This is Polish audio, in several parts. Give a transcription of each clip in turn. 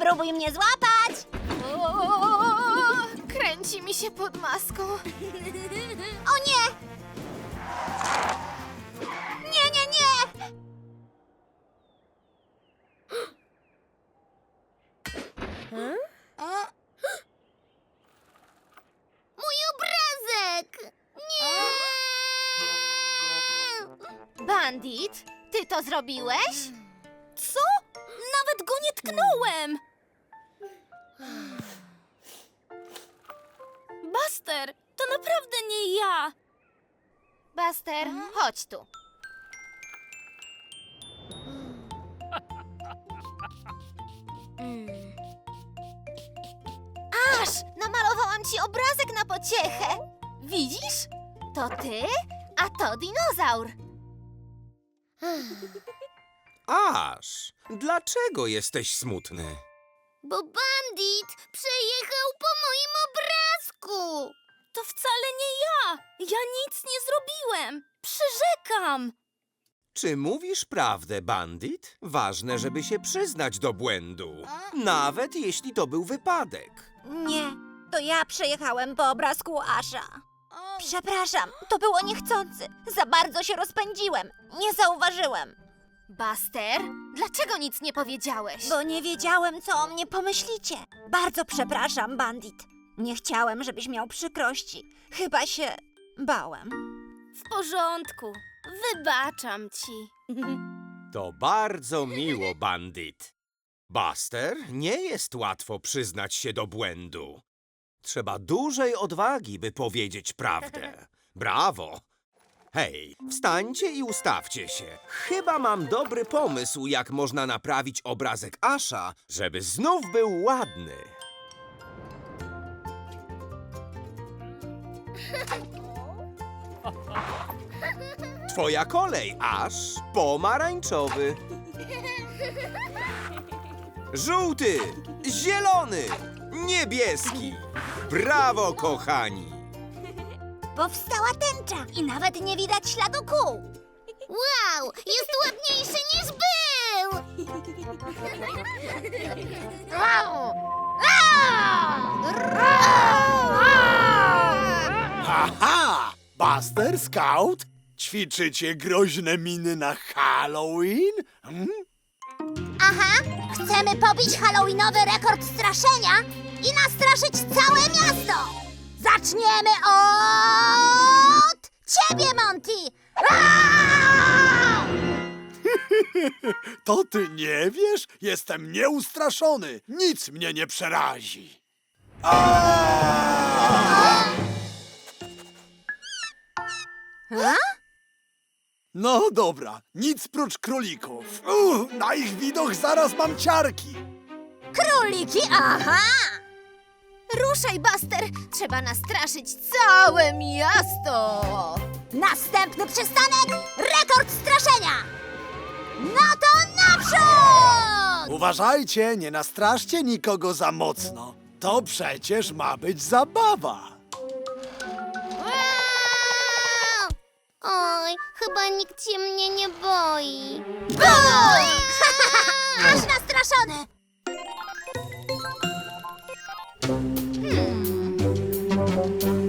Spróbuj mnie złapać! O, kręci mi się pod maską. O nie! Nie, nie, nie! Mój obrazek! Nie! Bandit, ty to zrobiłeś? Buster, chodź tu. Aż, namalowałam ci obrazek na pociechę. Widzisz? To ty, a to dinozaur. Aż, dlaczego jesteś smutny? Bo bandit przejechał po moim obrazku! To wcale nie ja! Ja nic nie zrobiłem! Przyrzekam! Czy mówisz prawdę, bandit? Ważne, żeby się przyznać do błędu. Nawet jeśli to był wypadek. Nie, to ja przejechałem po obrazku Asza. Przepraszam, to było niechcący. Za bardzo się rozpędziłem. Nie zauważyłem, Buster, dlaczego nic nie powiedziałeś? bo nie wiedziałem, co o mnie pomyślicie. Bardzo przepraszam, bandit. Nie chciałem, żebyś miał przykrości. Chyba się bałem. W porządku. Wybaczam ci. To bardzo miło, bandit. Buster, nie jest łatwo przyznać się do błędu. Trzeba dużej odwagi, by powiedzieć prawdę. Brawo! Hej, wstańcie i ustawcie się. Chyba mam dobry pomysł, jak można naprawić obrazek Asha, żeby znów był ładny. Twoja kolej, Ash. Pomarańczowy. Żółty, zielony, niebieski. Brawo, kochani! Powstała tęcza i nawet nie widać śladu kół. Wow, jest ładniejszy niż był! Haha! Buster, Scout? Ćwiczycie groźne miny na Halloween? Hmm? Aha, chcemy pobić halloweenowy rekord straszenia i nastraszyć całe miasto! Zaczniemy od ciebie, Monty! To ty nie wiesz? Jestem nieustraszony. Nic mnie nie przerazi. No dobra, nic prócz królików. Uch, na ich widok zaraz mam ciarki. Króliki, aha! Ruszaj, Buster! Trzeba nastraszyć całe miasto! Następny przystanek, rekord straszenia! No to naprzód! Uważajcie, nie nastraszcie nikogo za mocno. To przecież ma być zabawa. Oj, chyba nikt się mnie nie boi. Bój! Aż nastraszony! Bój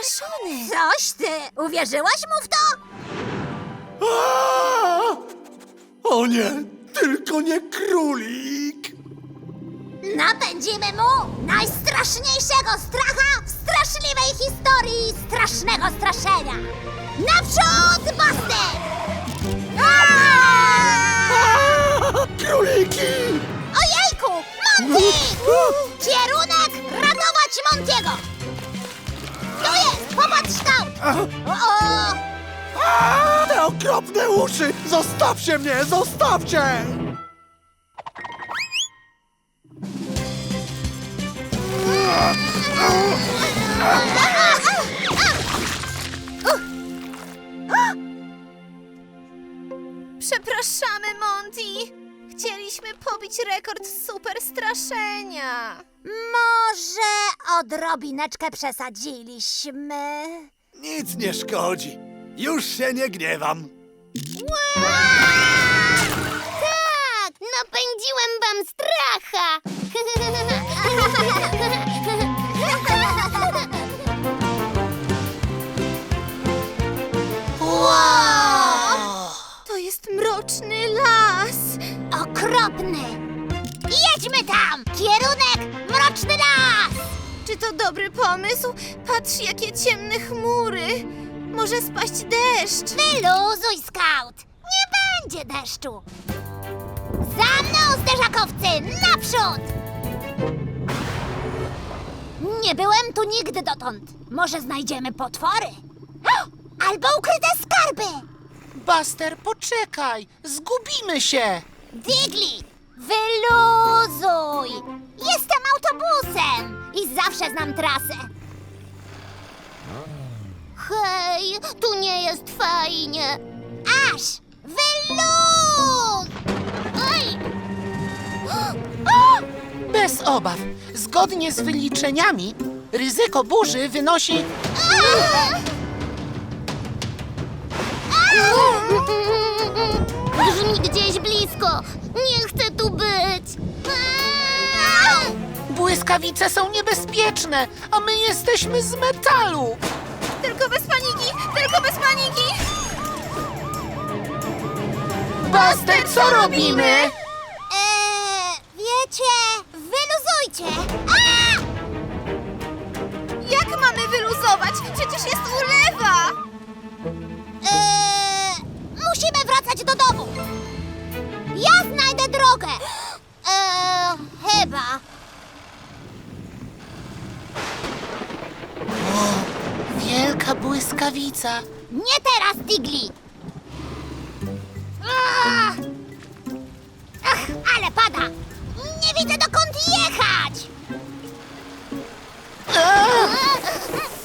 nieustraszony. Coś ty! Uwierzyłaś mu w to? Aaa! O nie, tylko nie królik. Napędzimy mu najstraszniejszego stracha w straszliwej historii strasznego straszenia. Naprzód, Buster! Aaa! króliki! Ojejku! Monty! Kierunek ratować Montiego! Tu jest! Popatrz tam! O, o! A, te okropne uszy! Zostawcie mnie, zostawcie! Przepraszamy, Monty. Chcieliśmy pobić rekord super straszenia. Może odrobineczkę przesadziliśmy. Nic nie szkodzi. Już się nie gniewam. Tak! Napędziłem wam stracha! wow! To jest mroczny las. Okropny! Jedźmy tam! Kierunek Mroczny Las! Czy to dobry pomysł? Patrz, jakie ciemne chmury. Może spaść deszcz. Wyluzuj, Scout! Nie będzie deszczu! Za mną, zderzakowcy! Naprzód! Nie byłem tu nigdy dotąd. Może znajdziemy potwory? Albo ukryte skarby! Buster, poczekaj! Zgubimy się! Digli, wyluzuj! Jestem autobusem i zawsze znam trasę. Hej, tu nie jest fajnie. Aż, wyluz! O! Bez obaw. Zgodnie z wyliczeniami, ryzyko burzy wynosi... Brzmi gdzieś blisko. Nie chcę tu być. Błyskawice są niebezpieczne, a my jesteśmy z metalu! Tylko bez paniki, tylko bez paniki. Buster, co robimy? Eee, wiecie, wyluzujcie. A! Jak mamy wyluzować? Przecież jest ulewa. Wracać do domu. Ja znajdę drogę. Eee, chyba. Wielka błyskawica. Nie teraz, Digli. Ach, Ach, ale pada. Nie widzę dokąd jechać. Oj,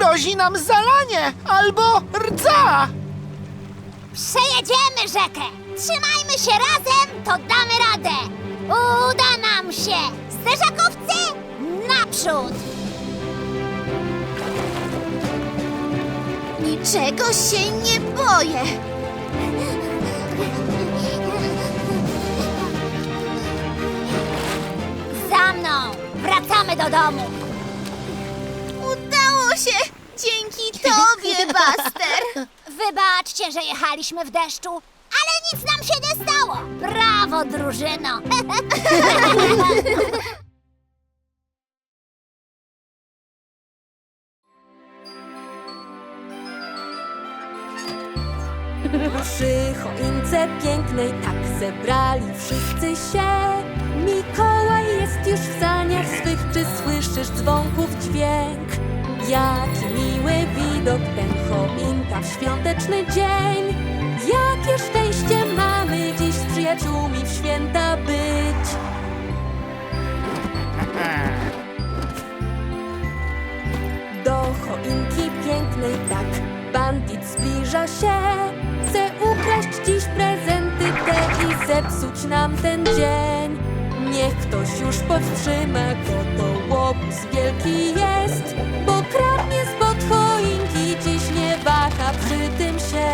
Grozi nam zalanie albo rdza! Przejedziemy rzekę! Trzymajmy się razem, to damy radę! Uda nam się! Zderzakowcy, naprzód! Niczego się nie boję. Za mną! Wracamy do domu! Tobie, Buster. Wybaczcie, że jechaliśmy w deszczu, ale nic nam się nie stało! Brawo, drużyno! Przy choince pięknej tak zebrali wszyscy się. Mikołaj jest już w saniach swych, czy słyszysz dzwonków dźwięk? Jaki miły widok ten choinka w świąteczny dzień. Jakie szczęście mamy dziś z przyjaciółmi w święta być. Do choinki pięknej tak bandit zbliża się. Chce ukraść dziś prezenty te i zepsuć nam ten dzień. Niech ktoś już powstrzyma go, to łobuz wielki jest. Bo kradnie spod choinki, dziś nie waha przy tym się.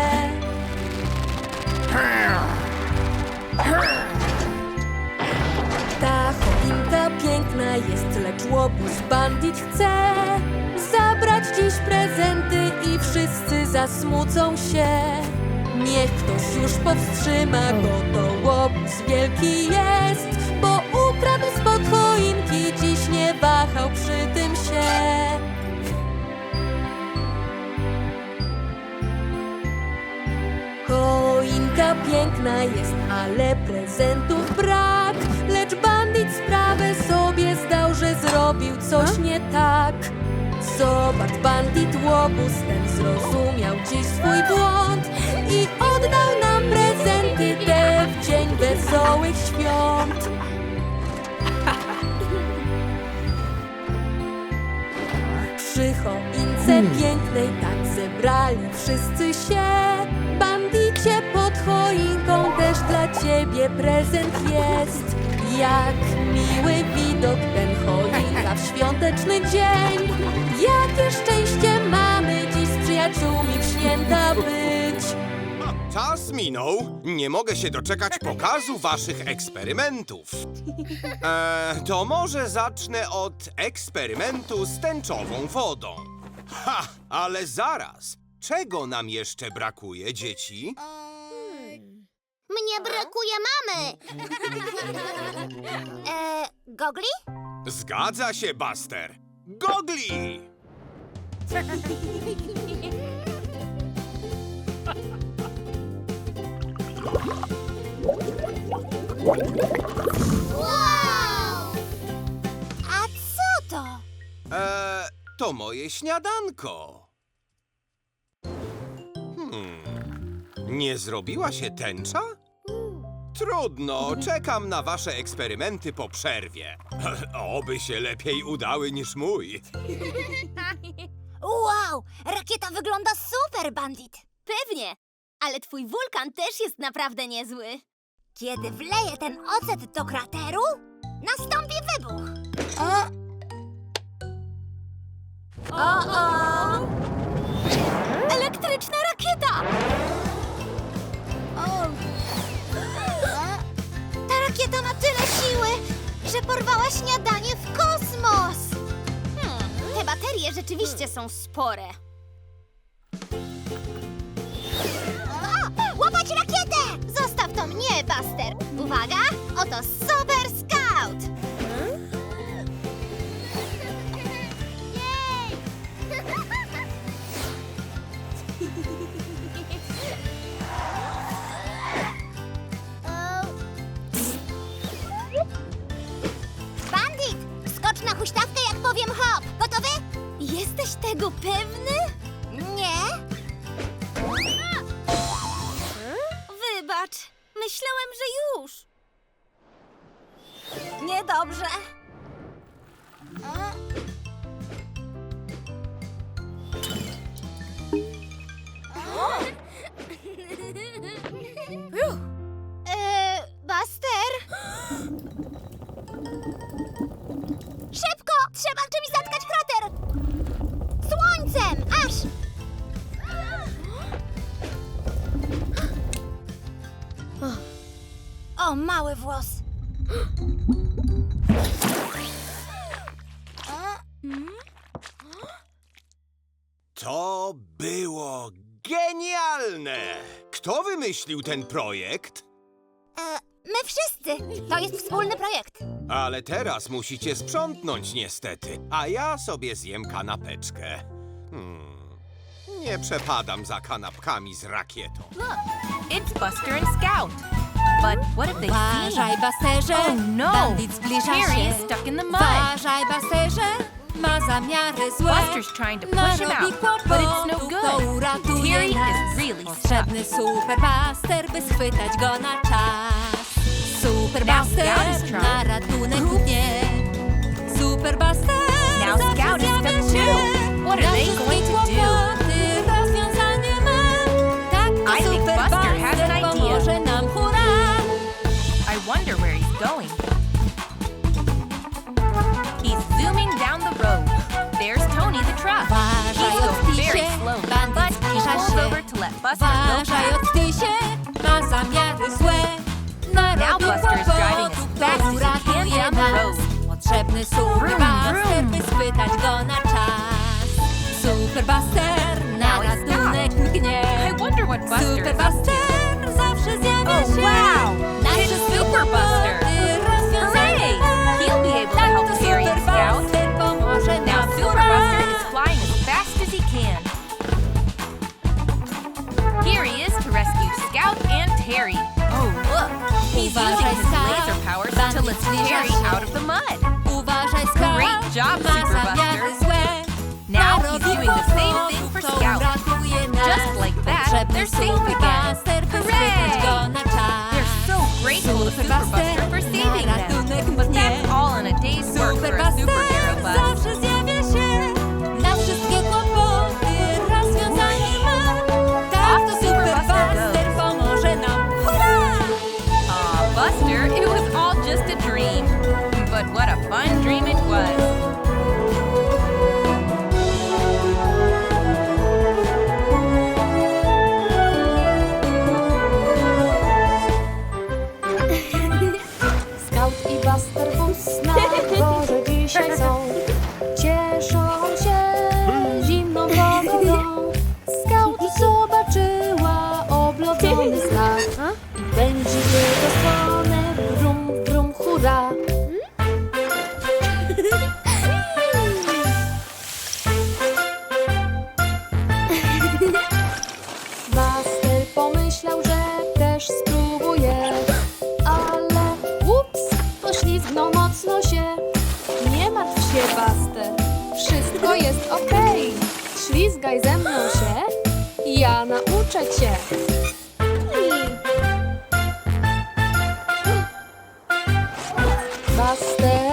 Ta choinka piękna jest, lecz łobuz bandit chce zabrać dziś prezenty i wszyscy zasmucą się. Niech ktoś już powstrzyma go, to łobuz wielki jest, ukradł spod choinki, dziś nie wahał przy tym się. Choinka piękna jest, ale prezentów brak. Lecz bandit sprawę sobie zdał, że zrobił coś nie tak. Zobacz, bandit łobuz ten zrozumiał dziś swój błąd i oddał nam prezenty te w dzień wesołych świąt. Przy choince pięknej tak zebrali wszyscy się. Bandicie pod choinką też dla ciebie prezent jest. Jak miły widok ten choinka w świąteczny dzień. Jakie szczęście mamy dziś z przyjaciółmi w święta być. Czas minął. Nie mogę się doczekać pokazu waszych eksperymentów. E, to może zacznę od eksperymentu z tęczową wodą. Ha, ale zaraz. Czego nam jeszcze brakuje, dzieci? Mnie brakuje mamy. E, gogli? Zgadza się, Buster. Gogli! Wow! A co to? E, to moje śniadanko. Hmm. Nie zrobiła się tęcza? Trudno, czekam na wasze eksperymenty po przerwie. Oby się lepiej udały niż mój. Wow, rakieta wygląda super, bandit. Pewnie, ale twój wulkan też jest naprawdę niezły. Kiedy wleję ten ocet do krateru, nastąpi wybuch. O, o! Elektryczna rakieta! Ta rakieta ma tyle siły, że porwała śniadanie w kosmos! Hmm, te baterie rzeczywiście są spore. Rakietę! Zostaw to mnie, Buster! Uwaga, oto Super Scout! Bandit, skocz na huśtawkę, jak powiem hop. Gotowy? Jesteś tego pewny? Myślałem, że już. Niedobrze. Eee, Buster? Szybko! Trzeba czymś O, mały włos. To było genialne! Kto wymyślił ten projekt? E, my wszyscy. To jest wspólny projekt. Ale teraz musicie sprzątnąć niestety, a ja sobie zjem kanapeczkę. Hmm. Nie przepadam za kanapkami z rakietą. It's Buster and Scout. But what have they? Uważaj, Basterze, Oh no! bandit zbliża Harry się. is stuck in the mud. Uważaj, Basterze, ma zamiary złe. Buster's trying to push him Narobi out, but it's no kłopotów, to good. uratuje Harry nas. is really stuck. Potrzebny Super Buster, by schwytać go na czas. Super Now Scout is trying. na ratunek pchnie. Super Buster Now zawsze Scout is zjawia stuck się. too. What are Na they going zamiary złe. Now Narobi Buster is driving as kłopotów, fast as he uratuje can down the nas. Potrzebny Super Vroom, Buster, vroom. by spytać go na czas. Super Buster na ratunek mgnie. I wonder what Buster Harry. Oh, look! He's using his laser powers until it's Harry out of the mud. Great job, Super Buster! Now he's doing the same thing for Scout. Just like that, they're safe again. Hooray! They're so grateful to Super Buster for saving them. across the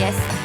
yes